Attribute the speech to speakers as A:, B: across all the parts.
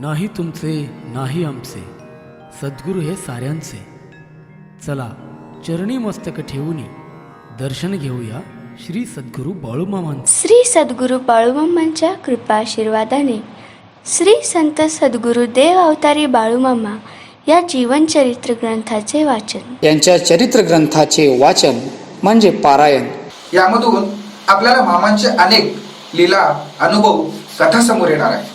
A: नाही तुमचे नाही आमचे. सद्गुरू हे साऱ्यांचे. चला चरणी मस्तक ठेवूनी दर्शन घेऊया श्री सद्गुरू बाळूमामांचे
B: श्री सद्गुरू बाळूमामांच्या कृपाशीर्वादाने श्री संत सद्गुरू देव अवतारी बाळूमामा या जीवनचरित्र ग्रंथाचे वाचन.
C: यांच्या चरित्र ग्रंथाचे वाचन म्हणजे पारायण.
D: यामधून आपल्याला मामांचे अनेक लीला अनुभव कथा समोर येणार आहे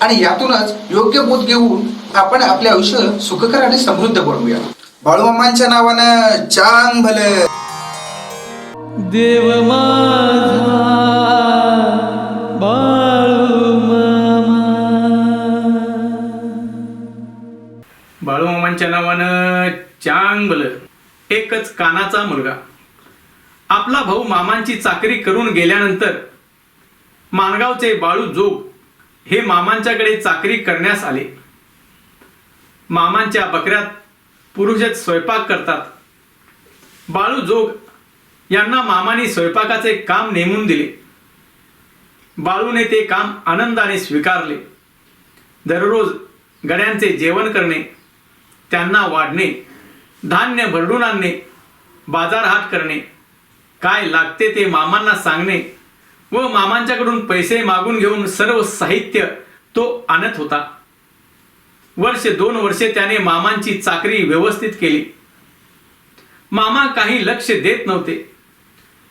D: आणि यातूनच योग्य बोध घेऊन आपण आपले आयुष्य सुखकर आणि समृद्ध बनवूया. बाळूमामांच्या नावानं चांग भलं.
A: देव माझा
E: बाळूमामांच्या नावानं चांगलं एकच कानाचा मुलगा. आपला भाऊ मामांची चाकरी करून गेल्यानंतर माणगावचे बाळू जोग हे मामांच्याकडे चाकरी करण्यास आले. मामांच्या बकऱ्यात पुरुषच स्वयंपाक करतात. बाळू जोग यांना मामाने स्वयंपाकाचे काम नेमून दिले. बाळूने ते काम आनंदाने स्वीकारले. दररोज गड्यांचे जेवण करणे त्यांना वाढणे धान्य भरडून आणणे बाजारहाट करणे काय लागते ते मामांना सांगणे व मामांच्याकडून पैसे मागून घेऊन सर्व साहित्य तो आणत होता. वर्ष दोन वर्षे त्याने मामांची चाकरी व्यवस्थित केली. मामा काही लक्ष देत नव्हते.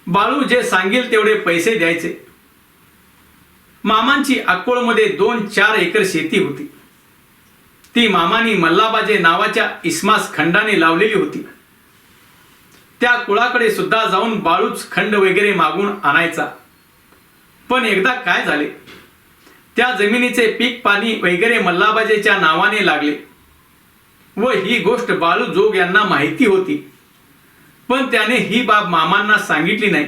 E: बाळू जे सांगेल तेवढे पैसे द्यायचे. मामांची अकोळमध्ये दोन चार एकर शेती होती. ती मामानी मल्लाबाजे नावाच्या इस्मास खंडाने लावलेली होती. त्या कुळाकडे सुद्धा जाऊन बाळूच खंड वगैरे मागून आणायचा. पण एकदा काय झाले? त्या जमिनीचे पीक पाणी वगैरे मल्लाबाजेच्या नावाने लागले. व ही गोष्ट बाळू जोग यांना माहिती होती. पण त्याने ही बाब मामांना सांगितली नाही.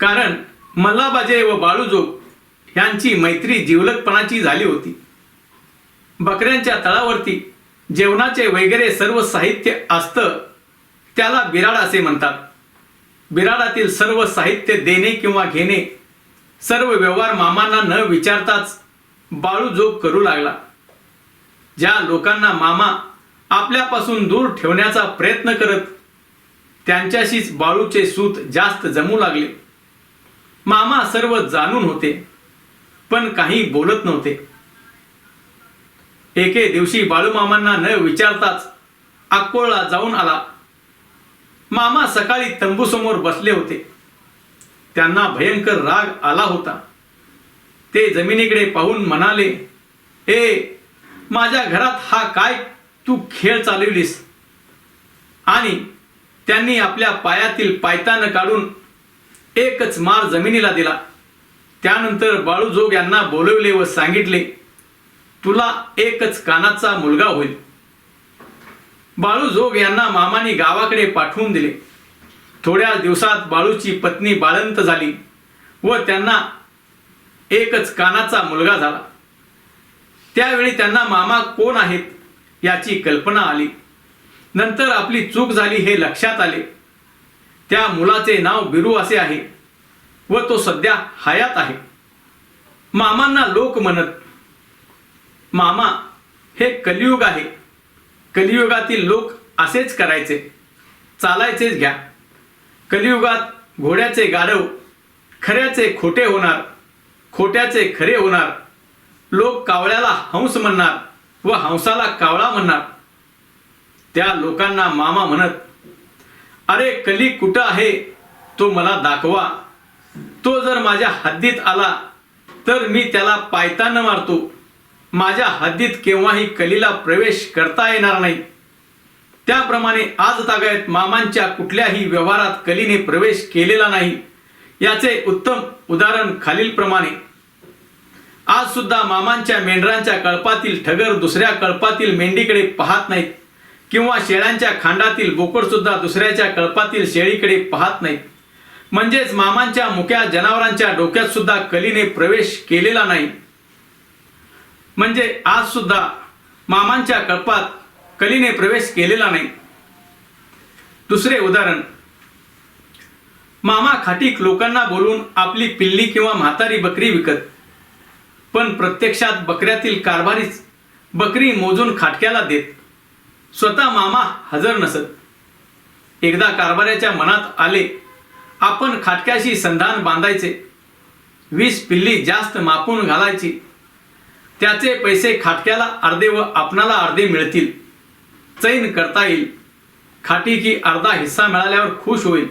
E: कारण मल्लाबाजे व बाळूजोग यांची मैत्री जिवलकपणाची झाली होती. बकऱ्यांच्या तळावरती जेवणाचे वगैरे सर्व साहित्य असतं त्याला बिराड असे म्हणतात. बिराडातील सर्व साहित्य देणे किंवा घेणे सर्व व्यवहार मामांना न विचारताच बाळूजोग करू लागला. ज्या लोकांना मामा आपल्यापासून दूर ठेवण्याचा प्रयत्न करत त्यांच्याशीच बाळूचे सूत जास्त जमू लागले. मामा सर्व जाणून होते पण काही बोलत नव्हते. एके दिवशी बाळूमामांना न विचारताच अक्कोळला जाऊन आला. मामा सकाळी तंबूसमोर बसले होते. त्यांना भयंकर राग आला होता. ते जमिनीकडे पाहून म्हणाले ए माझ्या घरात हा काय तू खेळ चालवलीस? आणि त्यांनी आपल्या पायातील पायतानं काढून एकच मार जमिनीला दिला. त्यानंतर बाळूजोग यांना बोलवले व सांगितले तुला एकच कानाचा मुलगा होईल. बाळूजोग यांना मामाने गावाकडे पाठवून दिले. थोड्या दिवसात बाळूची पत्नी बाळंत झाली व त्यांना एकच कानाचा मुलगा झाला. त्यावेळी त्यांना मामा कोण आहेत याची कल्पना आली. नंतर आपली चूक झाली हे लक्षात आले. त्या मुलाचे नाव बिरू असे आहे व तो सध्या हयात आहे. मामांना लोक म्हणत मामा हे कलियुग आहे. कलियुगातील लोक असेच करायचे. चालायचेच घ्या. कलियुगात घोड्याचे गाढव खऱ्याचे खोटे होणार खोट्याचे खरे होणार. लोक कावळ्याला हंस म्हणणार व हंसाला कावळा म्हणणार. त्या लोकांना मामा म्हणत अरे कली कुठं आहे? तो मला दाखवा. तो जर माझ्या हद्दीत आला तर मी त्याला पायतानं मारतो. माझ्या हद्दीत केव्हाही कलीला प्रवेश करता येणार नाही. त्याप्रमाणे आज तागायत मामांच्या कुठल्याही व्यवहारात कलीने प्रवेश केलेला नाही. याचे उत्तम उदाहरण खालीलप्रमाणे. आज सुद्धा मामांच्या मेंढरांच्या कळपातील ठगर दुसऱ्या कळपातील मेंढीकडे पाहत नाहीत. किंवा शेळ्यांच्या खांडातील बोकड सुद्धा दुसऱ्याच्या कळपातील शेळीकडे पाहत नाहीत. म्हणजेच मामांच्या मुक्या जनावरांच्या डोक्यात सुद्धा कलीने प्रवेश केलेला नाही. म्हणजे आज सुद्धा मामांच्या कळपात कलीने प्रवेश केलेला नाही. दुसरे उदाहरण. मामा खाटीक लोकांना बोलून आपली पिल्ली किंवा म्हातारी बकरी विकत. पण प्रत्यक्षात बकऱ्यातील कारभारीच बकरी मोजून खाटक्याला देत. स्वतः मामा हजर नसत. एकदा कारभाऱ्याच्या मनात आले आपण खाटक्याशी संधान बांधायचे. वीस पिल्ली जास्त मापून घालायची. त्याचे पैसे खाटक्याला अर्धे व आपणाला अर्धे मिळतील. चैन करता येईल. खाटी की अर्धा हिस्सा मिळाल्यावर खुश होईल.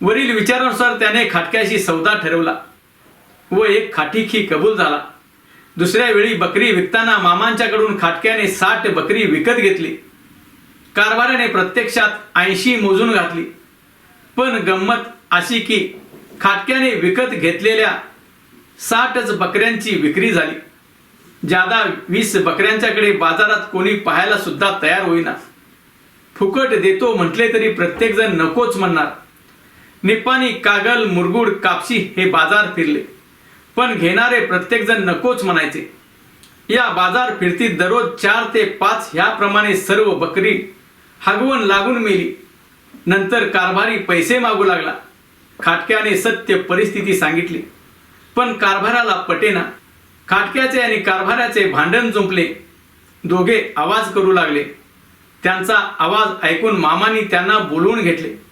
E: वरील विचारानुसार त्याने खाटक्याशी सौदा ठरवला व एक खाटीखी कबूल झाला. दुसऱ्या वेळी बकरी विकताना मामांच्याकडून खाटक्याने साठ बकरी विकत घेतली. कारभाराने प्रत्यक्षात ऐंशी मोजून घातली. पण गंमत अशी की खाटक्याने विकत घेतलेल्या साठच बकऱ्यांची विक्री झाली. जादा वीस बकऱ्यांच्याकडे बाजारात कोणी पाहायला सुद्धा तयार होईना. फुकट देतो म्हटले तरी प्रत्येकजण नकोच म्हणणार. निप्पाणी कागल मुरगुड कापशी हे बाजार फिरले. पण घेणारे प्रत्येकजण नकोच म्हणायचे. या बाजार फिरतीत दररोज चार ते पाच ह्याप्रमाणे सर्व बकरी हगवून लागून मेली. नंतर कारभारी पैसे मागू लागला. खाटक्याने सत्य परिस्थिती सांगितली. पण कारभाराला पटेना. खाटक्याचे आणि कारभाराचे भांडण जुंपले. दोघे आवाज करू लागले. त्यांचा आवाज ऐकून मामानी त्यांना बोलवून घेतले.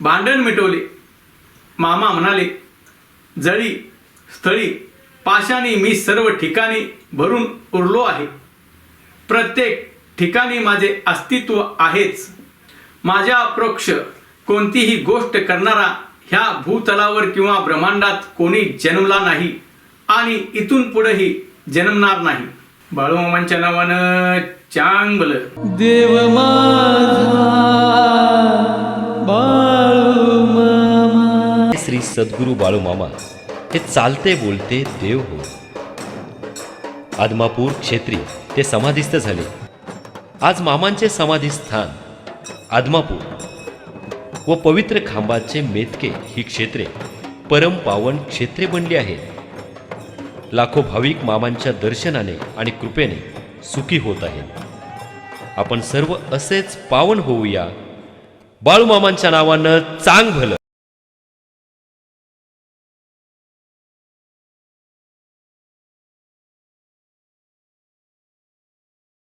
E: भांडण मिटवले. मामा म्हणाले जळी स्थळी पाशाने मी सर्व ठिकाणी भरून उरलो आहे. प्रत्येक ठिकाणी माझे अस्तित्व आहेच. माझ्या अप्रोक्ष कोणतीही गोष्ट करणारा ह्या भूतलावर किंवा ब्रह्मांडात कोणी जन्मला नाही. आणि इथून पुढेही जन्मणार नाही. बाळूमामांच्या नावानं चांगलं.
A: देव माझा बाळू मामा
F: श्री सद्गुरू बाळूमामा हे चालते बोलते देव हो. आदमापूर क्षेत्री ते समाधिस्थ झाले. आज मामांचे समाधी स्थान आदमापूर. व पवित्र खांबाचे मेतके ही क्षेत्रे परम पावन क्षेत्रे बनली आहेत. लाखो भाविक मामांच्या दर्शनाने आणि कृपेने सुखी होत आहेत. आपण सर्व असेच पावन होऊया. बाळूमामांच्या नावानं चांग भलं.